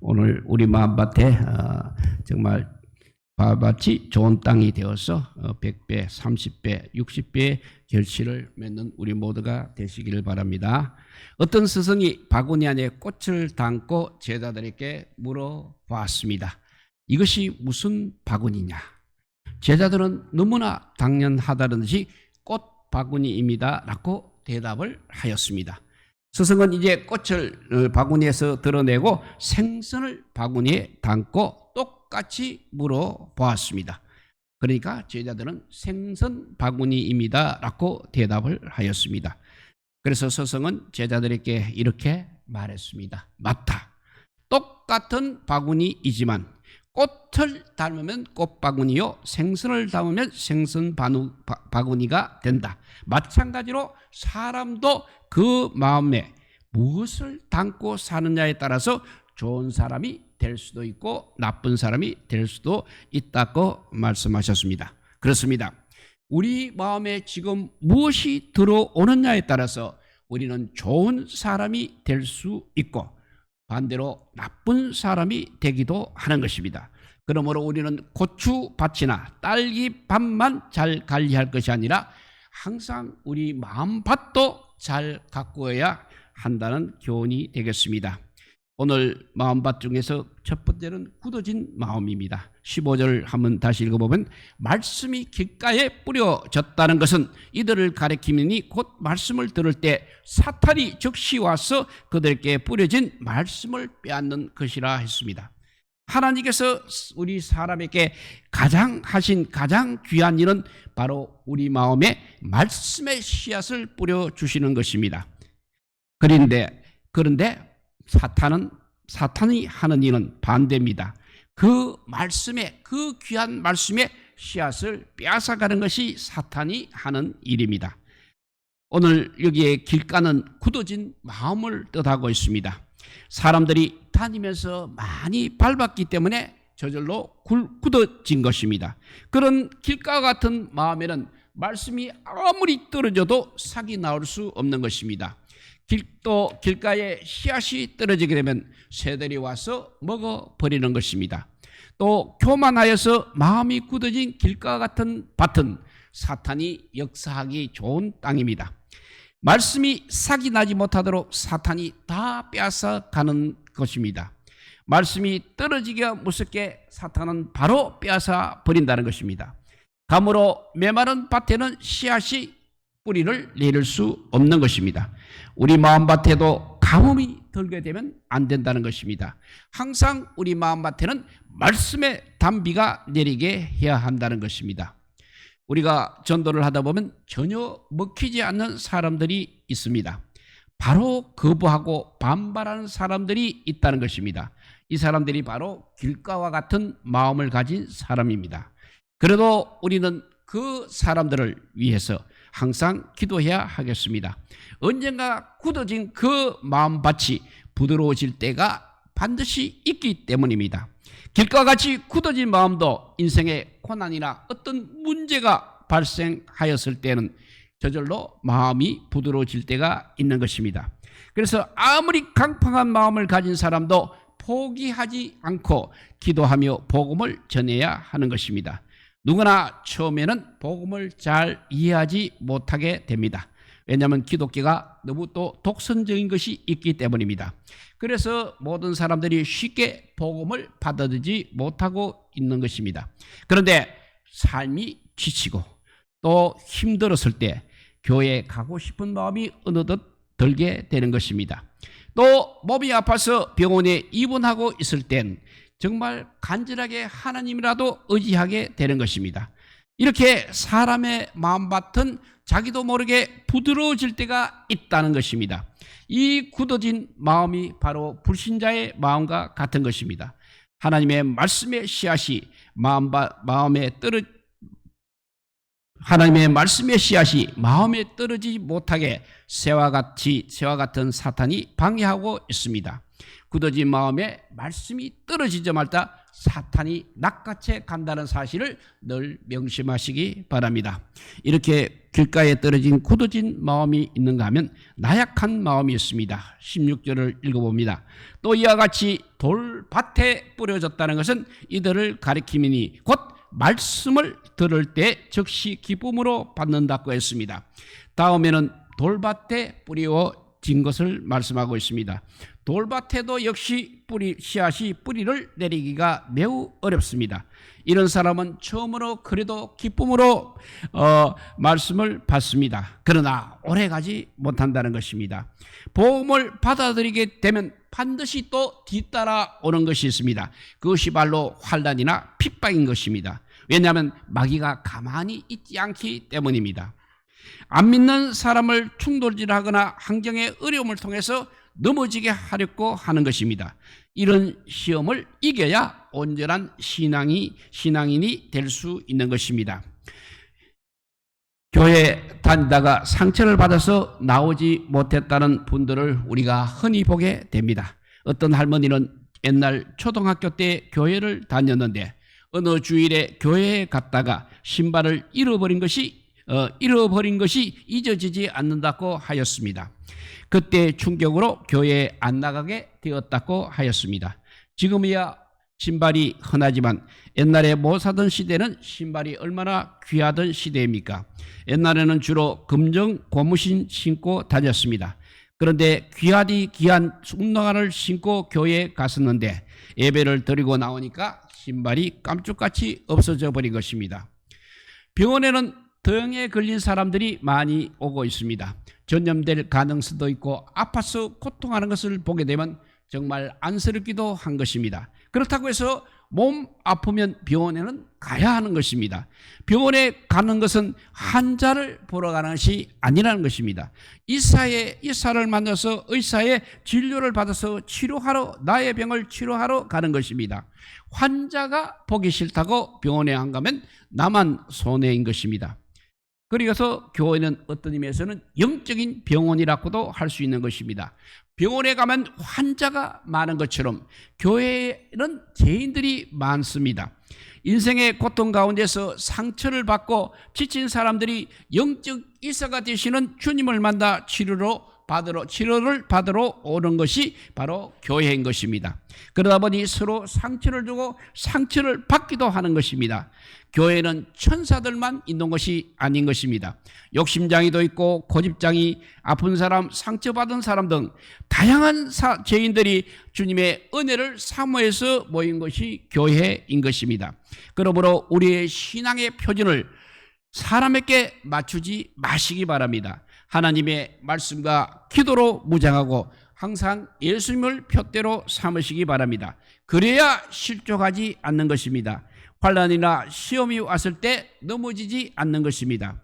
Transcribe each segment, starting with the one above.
오늘 우리 마음밭에 어, 정말 바밭이 좋은 땅이 되어서 어, 100배, 30배, 60배의 결실을 맺는 우리 모두가 되시기를 바랍니다. 어떤 스승이 바구니 안에 꽃을 담고 제자들에게 물어보았습니다. 이것이 무슨 바구니냐? 제자들은 너무나 당연하다는 듯이 꽃 바구니입니다. 라고 대답을 하였습니다. 스승은 이제 꽃을 어, 바구니에서 드러내고 생선을 바구니에 담고 똑같이 물어보았습니다. 그러니까 제자들은 생선 바구니입니다. 라고 대답을 하였습니다. 그래서 스승은 제자들에게 이렇게 말했습니다. 맞다. 똑같은 바구니이지만 꽃을 담으면 꽃바구니요 생선을 담으면 생선 바구니가 된다. 마찬가지로 사람도 그 마음에 무엇을 담고 사느냐에 따라서 좋은 사람이 될 수도 있고 나쁜 사람이 될 수도 있다고 말씀하셨습니다. 그렇습니다. 우리 마음에 지금 무엇이 들어오느냐에 따라서 우리는 좋은 사람이 될 수 있고 반대로 나쁜 사람이 되기도 하는 것입니다. 그러므로 우리는 고추밭이나 딸기밭만 잘 관리할 것이 아니라 항상 우리 마음밭도 잘 가꾸어야 한다는 교훈이 되겠습니다. 오늘 마음밭 중에서 첫 번째는 굳어진 마음입니다. 15절 한번 다시 읽어보면 말씀이 귓가에 뿌려졌다는 것은 이들을 가리키니 곧 말씀을 들을 때 사탄이 즉시 와서 그들에게 뿌려진 말씀을 빼앗는 것이라 했습니다. 하나님께서 우리 사람에게 가장 하신 가장 귀한 일은 바로 우리 마음에 말씀의 씨앗을 뿌려 주시는 것입니다. 그런데 그런데 사탄은 사탄이 하는 일은 반대입니다. 그 말씀에 그 귀한 말씀에 씨앗을 빼앗아가는 것이 사탄이 하는 일입니다. 오늘 여기에 길가는 굳어진 마음을 뜻하고 있습니다. 사람들이 다니면서 많이 밟았기 때문에 저절로 굳어진 것입니다. 그런 길가 같은 마음에는 말씀이 아무리 떨어져도 삭이 나올 수 없는 것입니다. 길도 길가에 씨앗이 떨어지게 되면 새들이 와서 먹어 버리는 것입니다. 또 교만하여서 마음이 굳어진 길가 같은 밭은 사탄이 역사하기 좋은 땅입니다. 말씀이 삭이 나지 못하도록 사탄이 다 빼앗아 가는 것입니다. 말씀이 떨어지기가 무섭게 사탄은 바로 빼앗아 버린다는 것입니다. 가므로 메마른 밭에는 씨앗이 뿌리를 내릴 수 없는 것입니다. 우리 마음밭에도 가뭄이 들게 되면 안 된다는 것입니다. 항상 우리 마음밭에는 말씀의 단비가 내리게 해야 한다는 것입니다. 우리가 전도를 하다 보면 전혀 먹히지 않는 사람들이 있습니다. 바로 거부하고 반발하는 사람들이 있다는 것입니다. 이 사람들이 바로 길가와 같은 마음을 가진 사람입니다. 그래도 우리는 그 사람들을 위해서 항상 기도해야 하겠습니다. 언젠가 굳어진 그 마음밭이 부드러워질 때가 반드시 있기 때문입니다. 길과 같이 굳어진 마음도 인생의 고난이나 어떤 문제가 발생하였을 때는 저절로 마음이 부드러워질 때가 있는 것입니다. 그래서 아무리 강팍한 마음을 가진 사람도 포기하지 않고 기도하며 복음을 전해야 하는 것입니다. 누구나 처음에는 복음을 잘 이해하지 못하게 됩니다. 왜냐하면 기독교가 너무 또 독선적인 것이 있기 때문입니다. 그래서 모든 사람들이 쉽게 복음을 받아들이지 못하고 있는 것입니다. 그런데 삶이 지치고 또 힘들었을 때 교회에 가고 싶은 마음이 어느덧 들게 되는 것입니다. 또 몸이 아파서 병원에 입원하고 있을 땐 정말 간절하게 하나님이라도 의지하게 되는 것입니다. 이렇게 사람의 마음밭은 자기도 모르게 부드러워질 때가 있다는 것입니다. 이 굳어진 마음이 바로 불신자의 마음과 같은 것입니다. 하나님의 말씀의 씨앗이 마음 마음에 떨어 하나님의 말씀의 씨앗이 마음에 떨어지지 못하게 새와 같이 새와 같은 사탄이 방해하고 있습니다. 굳어진 마음에 말씀이 떨어지자마자 사탄이 낚아채 간다는 사실을 늘 명심하시기 바랍니다. 이렇게 길가에 떨어진 굳어진 마음이 있는가 하면 나약한 마음이 있습니다. 16절을 읽어봅니다. 또 이와 같이 돌 돌밭에 뿌려졌다는 것은 이들을 가리키미니 곧 말씀을 들을 때 즉시 기쁨으로 받는다고 했습니다. 다음에는 돌밭에 뿌려진 것을 말씀하고 있습니다. 돌밭에도 역시 뿌리 씨앗이 뿌리를 내리기가 매우 어렵습니다. 이런 사람은 처음으로 그래도 기쁨으로 어, 말씀을 받습니다. 그러나 오래 가지 못한다는 것입니다. 복음을 받아들이게 되면 반드시 또 뒤따라 오는 것이 있습니다. 그것이 바로 환란이나 핍박인 것입니다. 왜냐하면 마귀가 가만히 있지 않기 때문입니다. 안 믿는 사람을 충돌질하거나 환경의 어려움을 통해서 넘어지게 하려고 하는 것입니다. 이런 시험을 이겨야 온전한 신앙이 신앙인이 될 수 있는 것입니다. 교회 다니다가 상처를 받아서 나오지 못했다는 분들을 우리가 흔히 보게 됩니다. 어떤 할머니는 옛날 초등학교 때 교회를 다녔는데 어느 주일에 교회에 갔다가 신발을 잃어버린 것이 어, 잃어버린 것이 잊어지지 않는다고 하였습니다. 그때 충격으로 교회에 안 나가게 되었다고 하였습니다. 지금이야 신발이 흔하지만 옛날에 못 사던 시대는 신발이 얼마나 귀하던 시대입니까? 옛날에는 주로 금정 고무신 신고 다녔습니다. 그런데 귀하디 귀한 운동화를 신고 교회에 갔었는데 예배를 드리고 나오니까 신발이 깜짝같이 없어져 버린 것입니다. 병원에는 병에 걸린 사람들이 많이 오고 있습니다. 전염될 가능성도 있고 아파서 고통하는 것을 보게 되면 정말 안쓰럽기도 한 것입니다. 그렇다고 해서 몸 아프면 병원에는 가야 하는 것입니다. 병원에 가는 것은 환자를 보러 가는 것이 아니라는 것입니다. 의사의 의사를 만나서 의사의 진료를 받아서 치료하러 나의 병을 치료하러 가는 것입니다. 환자가 보기 싫다고 병원에 안 가면 나만 손해인 것입니다. 그래서 교회는 어떤 의미에서는 영적인 병원이라고도 할 수 있는 것입니다. 병원에 가면 환자가 많은 것처럼 교회는 죄인들이 많습니다. 인생의 고통 가운데서 상처를 받고 지친 사람들이 영적 일사가 되시는 주님을 만나 치료로 받으러 치료를 받으러 오는 것이 바로 교회인 것입니다. 그러다 보니 서로 상처를 주고 상처를 받기도 하는 것입니다. 교회는 천사들만 있는 것이 아닌 것입니다. 욕심장이도 있고 고집장이 아픈 사람, 상처받은 사람 등 다양한 사, 죄인들이 주님의 은혜를 사모해서 모인 것이 교회인 것입니다. 그러므로 우리의 신앙의 표준을 사람에게 맞추지 마시기 바랍니다. 하나님의 말씀과 기도로 무장하고 항상 예수님을 표대로 삼으시기 바랍니다. 그래야 실족하지 않는 것입니다. 환란이나 시험이 왔을 때 넘어지지 않는 것입니다.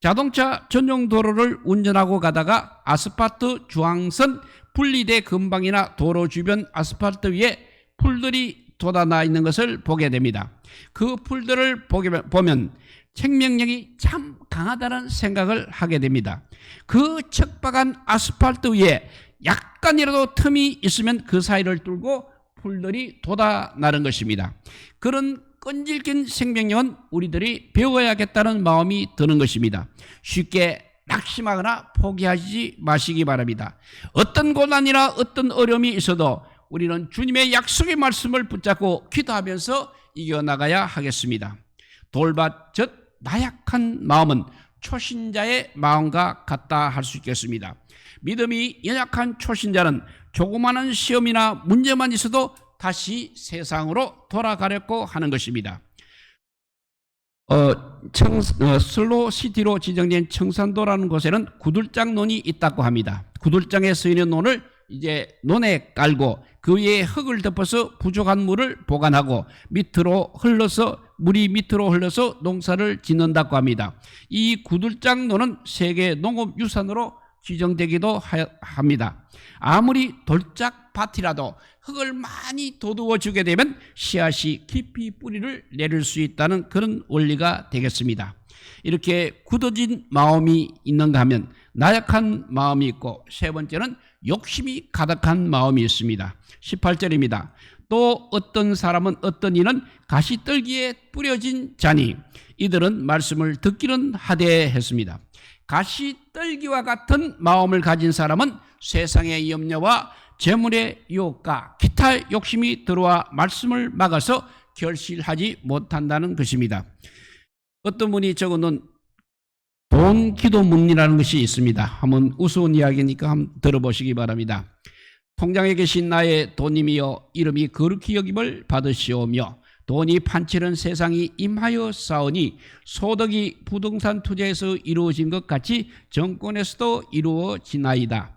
자동차 전용 도로를 운전하고 가다가 아스팔트 주황선 분리대 근방이나 도로 주변 아스팔트 위에 풀들이 돋아나 있는 것을 보게 됩니다. 그 풀들을 보면 생명력이 참 강하다는 생각을 하게 됩니다. 그 척박한 아스팔트 위에 약간이라도 틈이 있으면 그 사이를 뚫고 풀들이 돋아나는 것입니다. 그런 끈질긴 생명력은 우리들이 배워야겠다는 마음이 드는 것입니다. 쉽게 낙심하거나 포기하지 마시기 바랍니다. 어떤 고난이나 어떤 어려움이 있어도 우리는 주님의 약속의 말씀을 붙잡고 기도하면서 이겨나가야 하겠습니다. 돌밭 즉 나약한 마음은 초신자의 마음과 같다 할 수 있겠습니다. 믿음이 연약한 초신자는 조그마한 시험이나 문제만 있어도 다시 세상으로 돌아가려고 하는 것입니다. 어, 청, 어, 슬로시티로 지정된 청산도라는 곳에는 구들장 논이 있다고 합니다. 구들장에 쓰이는 논을 이제 논에 깔고 그 위에 흙을 덮어서 부족한 물을 보관하고 밑으로 흘러서 물이 밑으로 흘러서 농사를 짓는다고 합니다. 이 구들장논은 세계 농업유산으로 지정되기도 합니다. 아무리 돌짝 밭이라도 흙을 많이 도두어 주게 되면 씨앗이 깊이 뿌리를 내릴 수 있다는 그런 원리가 되겠습니다. 이렇게 굳어진 마음이 있는가 하면 나약한 마음이 있고 세 번째는 욕심이 가득한 마음이 있습니다. 18절입니다. 또 어떤 사람은 어떤 이는 가시떨기에 뿌려진 자니 이들은 말씀을 듣기는 하되 했습니다. 가시떨기와 같은 마음을 가진 사람은 세상의 염려와 재물의 유혹과 기타 욕심이 들어와 말씀을 막아서 결실하지 못한다는 것입니다. 어떤 분이 적어놓은 돈 기도문이라는 것이 있습니다. 한번 우스운 이야기니까 한번 들어보시기 바랍니다. 통장에 계신 나의 돈님이여 이름이 거룩히 여김을 받으시오며 돈이 판치는 세상이 임하여 싸우니 소득이 부동산 투자에서 이루어진 것 같이 정권에서도 이루어지나이다.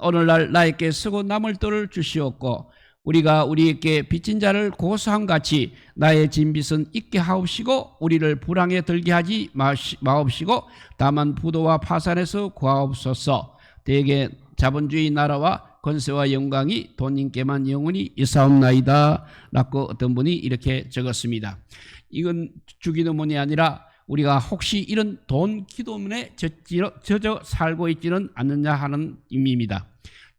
오늘날 나에게 쓰고 남을 돈을 주시옵고 우리가 우리에게 빚진 자를 고소함 같이 나의 진빚은 있게 하옵시고 우리를 불황에 들게 하지 마옵시고 다만 부도와 파산에서 구하옵소서 대개 자본주의 나라와 권세와 영광이 돈님께만 영원히 있사옵나이다 라고 어떤 분이 이렇게 적었습니다 이건 주기도문이 아니라 우리가 혹시 이런 돈 기도문에 젖어 살고 있지는 않느냐 하는 의미입니다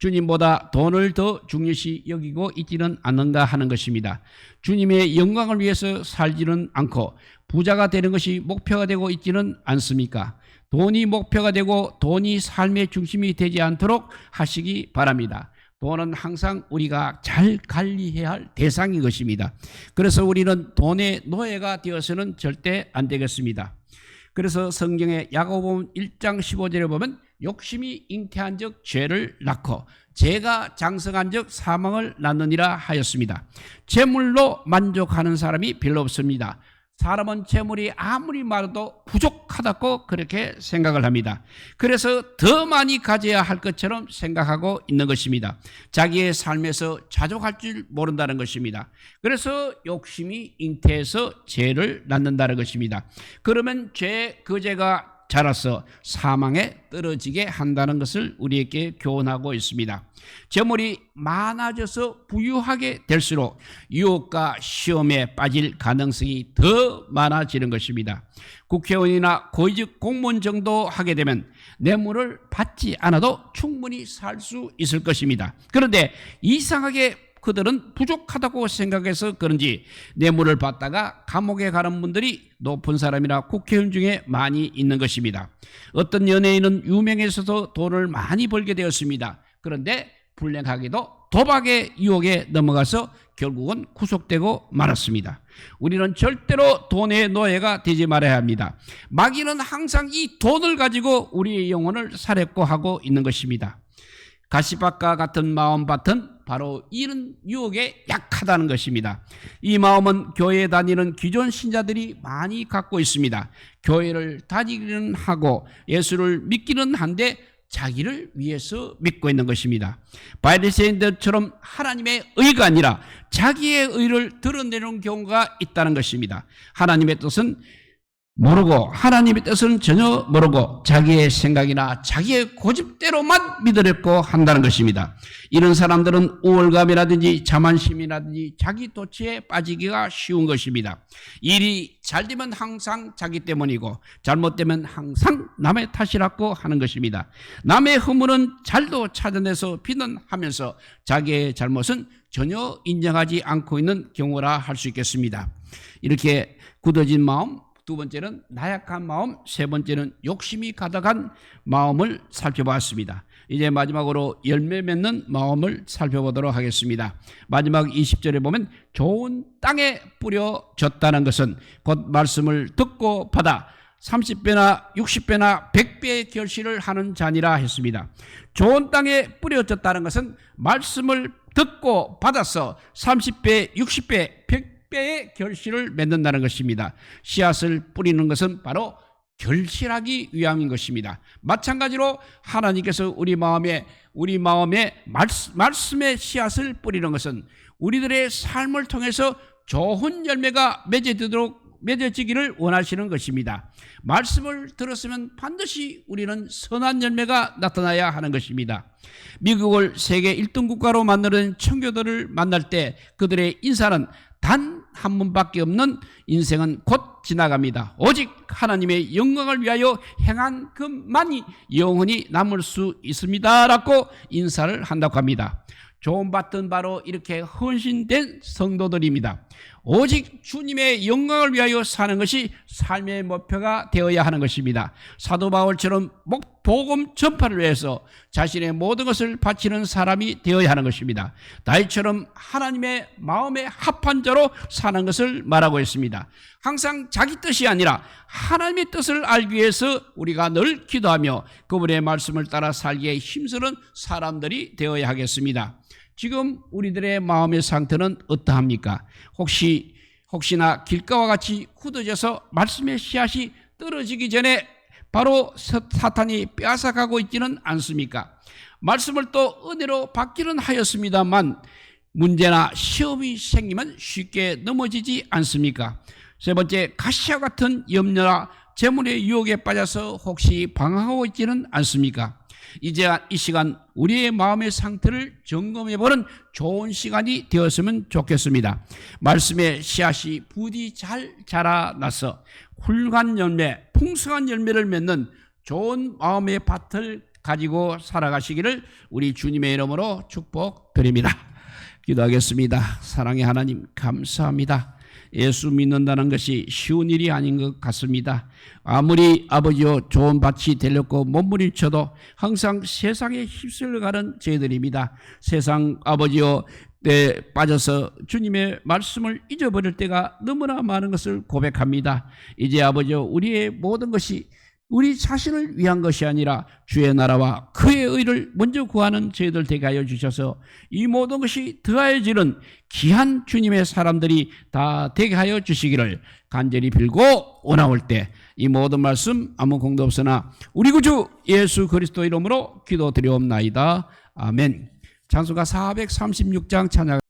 주님보다 돈을 더 중요시 여기고 있지는 않는가 하는 것입니다. 주님의 영광을 위해서 살지는 않고 부자가 되는 것이 목표가 되고 있지는 않습니까? 돈이 목표가 되고 돈이 삶의 중심이 되지 않도록 하시기 바랍니다. 돈은 항상 우리가 잘 관리해야 할 대상인 것입니다. 그래서 우리는 돈의 노예가 되어서는 절대 안 되겠습니다. 그래서 성경의 야고보음 1장 15절에 보면 욕심이 잉태한 적 죄를 낳고 죄가 장성한 적 사망을 낳느니라 하였습니다. 재물로 만족하는 사람이 별로 없습니다. 사람은 재물이 아무리 많아도 부족하다고 그렇게 생각을 합니다. 그래서 더 많이 가져야 할 것처럼 생각하고 있는 것입니다. 자기의 삶에서 자족할 줄 모른다는 것입니다. 그래서 욕심이 잉태해서 죄를 낳는다는 것입니다. 그러면 죄, 그 죄가 자라서 사망에 떨어지게 한다는 것을 우리에게 교훈하고 있습니다. 재물이 많아져서 부유하게 될수록 유혹과 시험에 빠질 가능성이 더 많아지는 것입니다. 국회의원이나 고위직 공무원 정도 하게 되면 뇌물을 받지 않아도 충분히 살 수 있을 것입니다. 그런데 이상하게 그들은 부족하다고 생각해서 그런지 뇌물을 받다가 감옥에 가는 분들이 높은 사람이나 국회의원 중에 많이 있는 것입니다. 어떤 연예인은 유명해서도 돈을 많이 벌게 되었습니다. 그런데 불행하게도 도박의 유혹에 넘어가서 결국은 구속되고 말았습니다. 우리는 절대로 돈의 노예가 되지 말아야 합니다. 마귀는 항상 이 돈을 가지고 우리의 영혼을 살했고 하고 있는 것입니다. 가시밭과 같은 마음밭은 바로 이런 유혹에 약하다는 것입니다. 이 마음은 교회에 다니는 기존 신자들이 많이 갖고 있습니다. 교회를 다니기는 하고 예수를 믿기는 한데 자기를 위해서 믿고 있는 것입니다. 바리새인들처럼 하나님의 의가 아니라 자기의 의를 드러내는 경우가 있다는 것입니다. 하나님의 뜻은 모르고 하나님의 뜻은 전혀 모르고 자기의 생각이나 자기의 고집대로만 믿으려고 한다는 것입니다. 이런 사람들은 우월감이라든지 자만심이라든지 자기 도취에 빠지기가 쉬운 것입니다. 일이 잘 되면 항상 자기 때문이고 잘못되면 항상 남의 탓이라고 하는 것입니다. 남의 허물은 잘도 찾아내서 비난하면서 자기의 잘못은 전혀 인정하지 않고 있는 경우라 할 수 있겠습니다. 이렇게 굳어진 마음 두 번째는 나약한 마음, 세 번째는 욕심이 가득한 마음을 살펴봤습니다. 이제 마지막으로 열매 맺는 마음을 살펴보도록 하겠습니다. 마지막 20절에 보면 좋은 땅에 뿌려졌다는 것은 곧 말씀을 듣고 받아 30배나 60배나 100배의 결실을 하는 자니라 했습니다. 좋은 땅에 뿌려졌다는 것은 말씀을 듣고 받아서 30배, 60배, 100배 의 결실을 맺는다는 것입니다. 씨앗을 뿌리는 것은 바로 결실하기 위함인 것입니다. 마찬가지로 하나님께서 우리 마음에 우리 마음에 말씀, 말씀 의 씨앗을 뿌리는 것은 우리들의 삶을 통해서 좋은 열매가 맺어지도록 맺어지기를 원하시는 것입니다. 말씀을 들었으면 반드시 우리는 선한 열매가 나타나야 하는 것입니다. 미국을 세계 1등 국가로 만드는 청교도를 만날 때 그들의 인사는 단 한 번밖에 없는 인생은 곧 지나갑니다. 오직 하나님의 영광을 위하여 행한 것만이 영원히 남을 수 있습니다라고 인사를 한다고 합니다. 좋은 밭은 바로 이렇게 헌신된 성도들입니다. 오직 주님의 영광을 위하여 사는 것이 삶의 목표가 되어야 하는 것입니다. 사도 바울처럼 목 복음 전파를 위해서 자신의 모든 것을 바치는 사람이 되어야 하는 것입니다. 다윗처럼 하나님의 마음에 합한 자로 사는 것을 말하고 있습니다. 항상 자기 뜻이 아니라 하나님의 뜻을 알기 위해서 우리가 늘 기도하며 그분의 말씀을 따라 살기에 힘쓰는 사람들이 되어야 하겠습니다. 지금 우리들의 마음의 상태는 어떠합니까? 혹시 혹시나 길가와 같이 굳어져서 말씀의 씨앗이 떨어지기 전에 바로 사- 사탄이 빼앗아가고 있지는 않습니까? 말씀을 또 은혜로 받기는 하였습니다만 문제나 시험이 생기면 쉽게 넘어지지 않습니까? 세 번째, 가시와 같은 염려나 재물의 유혹에 빠져서 혹시 방황하고 있지는 않습니까? 이제 이 시간 우리의 마음의 상태를 점검해 보는 좋은 시간이 되었으면 좋겠습니다. 말씀의 씨앗이 부디 잘 자라나서 훌륭한 열매, 풍성한 열매를 맺는 좋은 마음의 밭을 가지고 살아가시기를 우리 주님의 이름으로 축복드립니다. 기도하겠습니다. 사랑의 하나님 감사합니다. 예수 믿는다는 것이 쉬운 일이 아닌 것 같습니다. 아무리 아버지요 좋은 밭이 되려고 몸부림쳐도 항상 세상에 휩쓸려가는 저희들입니다. 세상 아버지요 때 빠져서 주님의 말씀을 잊어버릴 때가 너무나 많은 것을 고백합니다. 이제 아버지요 우리의 모든 것이 우리 자신을 위한 것이 아니라 주의 나라와 그의 의를 먼저 구하는 저희들 되게 하여 주셔서 이 모든 것이 더하여지는 귀한 주님의 사람들이 다 되게 하여 주시기를 간절히 빌고 원하올 때 이 모든 말씀 아무 공도 없으나 우리 구주 예수 그리스도 이름으로 기도드리옵나이다. 아멘. 찬수가 436장 찬양